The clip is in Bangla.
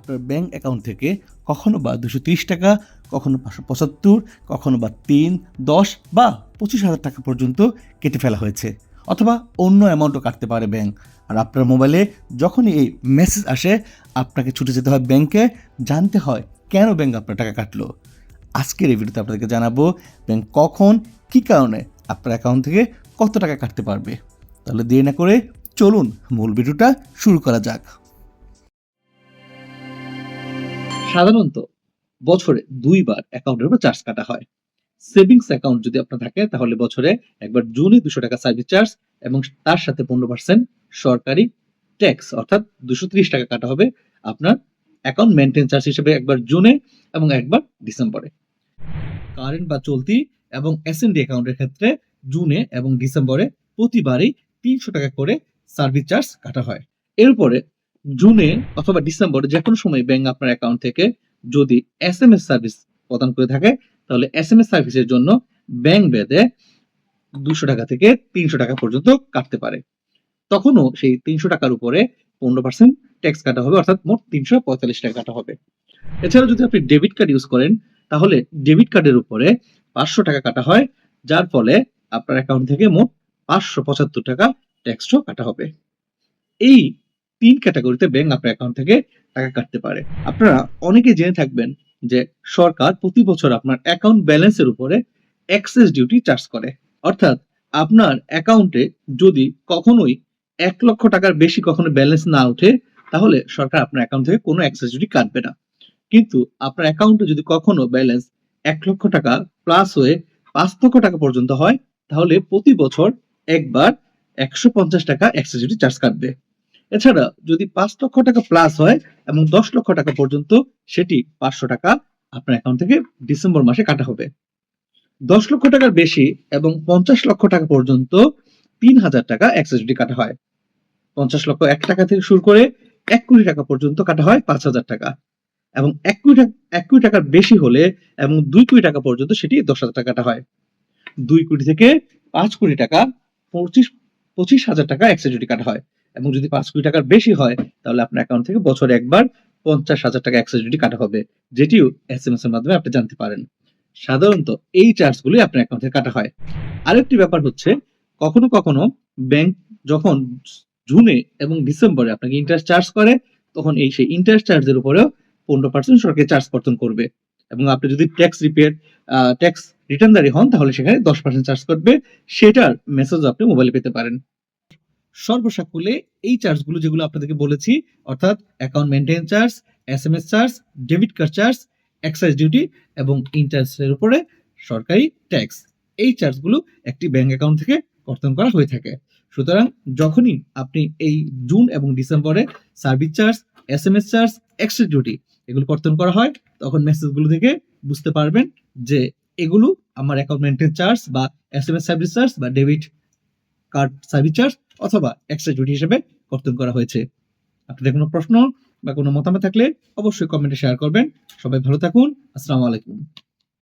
আপনার ব্যাংক অ্যাকাউন্ট থেকে কখনো বা দুশো তিরিশ টাকা, কখনো পাঁচশো পঁচাত্তর, কখনো বা তিন, দশ বা পঁচিশ হাজার টাকা পর্যন্ত কেটে ফেলা হয়েছে অথবা অন্য অ্যামাউন্টও কাটতে পারে ব্যাংক আর আপনার মোবাইলে যখনই এই মেসেজ আসে, আপনাকে ছুটে যেতে হয় ব্যাংকে জানতে হয় কেন ব্যাংক আপনার টাকা কাটলো। আজকের এই ভিডিওতে আপনাদেরকে জানাব ব্যাংক কখন, কী কারণে আপনার অ্যাকাউন্ট থেকে কত টাকা কাটতে পারবে। তাহলে দেরি না করে চলুন, মূল ভিডিওটা শুরু করা যাক। সাধারণত বছরে দুইবার অ্যাকাউন্টের উপর চার্জ কাটা হয়। সেভিংস অ্যাকাউন্ট যদি আপনার থাকে, তাহলে বছরে একবার জুনে দুশো টাকা সার্ভিস চার্জ এবং তার সাথে পনেরো পার্সেন্ট সরকারি ট্যাক্স অর্থাৎ দুশো টাকা কাটা হবে আপনার অ্যাকাউন্ট মেনটেন চার্জ হিসেবে একবার জুনে এবং একবার ডিসেম্বরে। কারেন্ট বা চলতি এবং এসএনডি অ্যাকাউন্টের ক্ষেত্রে জুনে এবং ডিসেম্বরে প্রতিবারই তিনশো টাকা করে সার্ভিস চার্জ কাটা হয়। এরপরে জুনে অথবা ডিসেম্বরে যে কোনো সময় ব্যাংক আপনার অ্যাকাউন্ট থেকে যদি এস এম এস সার্ভিস প্রদান করে থাকে, তাহলে এস এম এস সার্ভিসের জন্য ব্যাংক বেদে দুশো টাকা থেকে তিনশো টাকা পর্যন্ত কাটতে পারে। তখনও সেই তিনশো টাকার উপরে পনেরো পার্সেন্ট ট্যাক্স কাটা হবে, অর্থাৎ মোট তিনশো পঁয়তাল্লিশ টাকা কাটা হবে। এছাড়াও যদি আপনি ডেবিট কার্ড ইউজ করেন, তাহলে ডেবিট কার্ডের উপরে পাঁচশো টাকা কাটা হয়, যার ফলে আপনার অ্যাকাউন্ট থেকে মোট পাঁচশো পঁচাত্তর টাকা ট্যাক্সও কাটা হবে। এই তিন ক্যাটাগরিতে ব্যাংক আপনার অ্যাকাউন্ট থেকে টাকা কাটতে পারে। আপনারা অনেকে জেনে থাকবেন যে সরকার প্রতি বছর আপনার অ্যাকাউন্ট ব্যালেন্সের উপরে এক্সেস ডিউটি চার্জ করে। অর্থাৎ আপনার অ্যাকাউন্টে যদি কখনোই এক লক্ষ টাকার বেশি কখনো ব্যালেন্স না ওঠে, তাহলে সরকার আপনার অ্যাকাউন্ট থেকে কোনো এক্সেস ডিউটি কাটবে না। কিন্তু আপনার অ্যাকাউন্টে যদি কখনো ব্যালেন্স এক লক্ষ টাকা প্লাস হয়ে পাঁচ লক্ষ টাকা পর্যন্ত হয়, তাহলে প্রতি বছর একবার একশো পঞ্চাশ টাকা এক্সেস ডিউটি চার্জ কাটবে। এছাড়া যদি পাঁচ লক্ষ টাকা প্লাস হয় এবং দশ লক্ষ টাকা পর্যন্ত, সেটি পাঁচশো টাকা আপনার অ্যাকাউন্ট থেকে ডিসেম্বর মাসে কাটা হবে। দশ লক্ষ টাকার বেশি এবং পঞ্চাশ লক্ষ টাকা পর্যন্ত তিন হাজার টাকা এক্সেস ডিউটি কাটা হয়। পঞ্চাশ লক্ষ এক টাকা থেকে শুরু করে এক কোটি টাকা পর্যন্ত কাটা হয় পাঁচ হাজার টাকা। এবং এক কোটি এক কোটি টাকার বেশি হলে এবং দুই কোটি টাকা পর্যন্ত সেটি দশ হাজার টাকা কাটা হয়। দুই কোটি থেকে পাঁচ কোটি টাকা পঁচিশ পঁচিশ হাজার টাকা এক্সেস ডিউটি কাটা হয়। এবং যদি পাঁচ কোটি টাকার বেশি হয়, তাহলে আপনার অ্যাকাউন্ট থেকে বছরে একবার পঞ্চাশ হাজার টাকা এক্সেস ডিউটি কাটা হবে, যেটিও এস এম এস এর মাধ্যমে আপনি জানতে পারেন। সাধারণত এই চার্জগুলি আপনার অ্যাকাউন্ট থেকে কাটা হয়। আরেকটি ব্যাপার হচ্ছে, কখনো কখনো ব্যাংক যখন জুনে এবং ডিসেম্বরে আপনাকে ইন্টারেস্ট চার্জ করে, তখন এই সেই ইন্টারেস্ট চার্জের উপরেও পনেরো পার্সেন্ট সরকারি চার্জ কর্তন করবে। এবং আপনি যদি ট্যাক্স রিপেয়ার ট্যাক্স রিটার্নদারি হন, তাহলে সেখানে দশ পার্সেন্ট চার্জ করবে। সেটার মেসেজ আপনি মোবাইলে পেতে পারেন। সর্বসাকুল্যে এই চার্জগুলো যেগুলো আপনাদেরকে বলেছি, অর্থাৎ account maintain charge S M S charge debit card charge excise duty এবং ইন্টারেস্টের উপরে সরকারি ট্যাক্স এই চার্জগুলো একটি ব্যাংক অ্যাকাউন্ট থেকে কর্তন করা হয়ে থাকে। সুতরাং যখনই আপনি এই জুন এবং ডিসেম্বরে service charge S M S charge extra duty এগুলো কর্তন করা হয়, তখন মেসেজগুলো থেকে বুঝতে পারবেন যে এগুলো আমার অ্যাকাউন্ট মেনটেন চার্জ বা S M S service charge বা ডেবিট কার্ড সার্ভিস চার্জ অথবা এক্সট্রা জুটি হিসেবে কর্তন করা হয়েছে। আপনাদের কোনো প্রশ্ন বা কোনো মতামত থাকলে অবশ্যই কমেন্টে শেয়ার করবেন। সবাই ভালো থাকুন। আসসালামু আলাইকুম।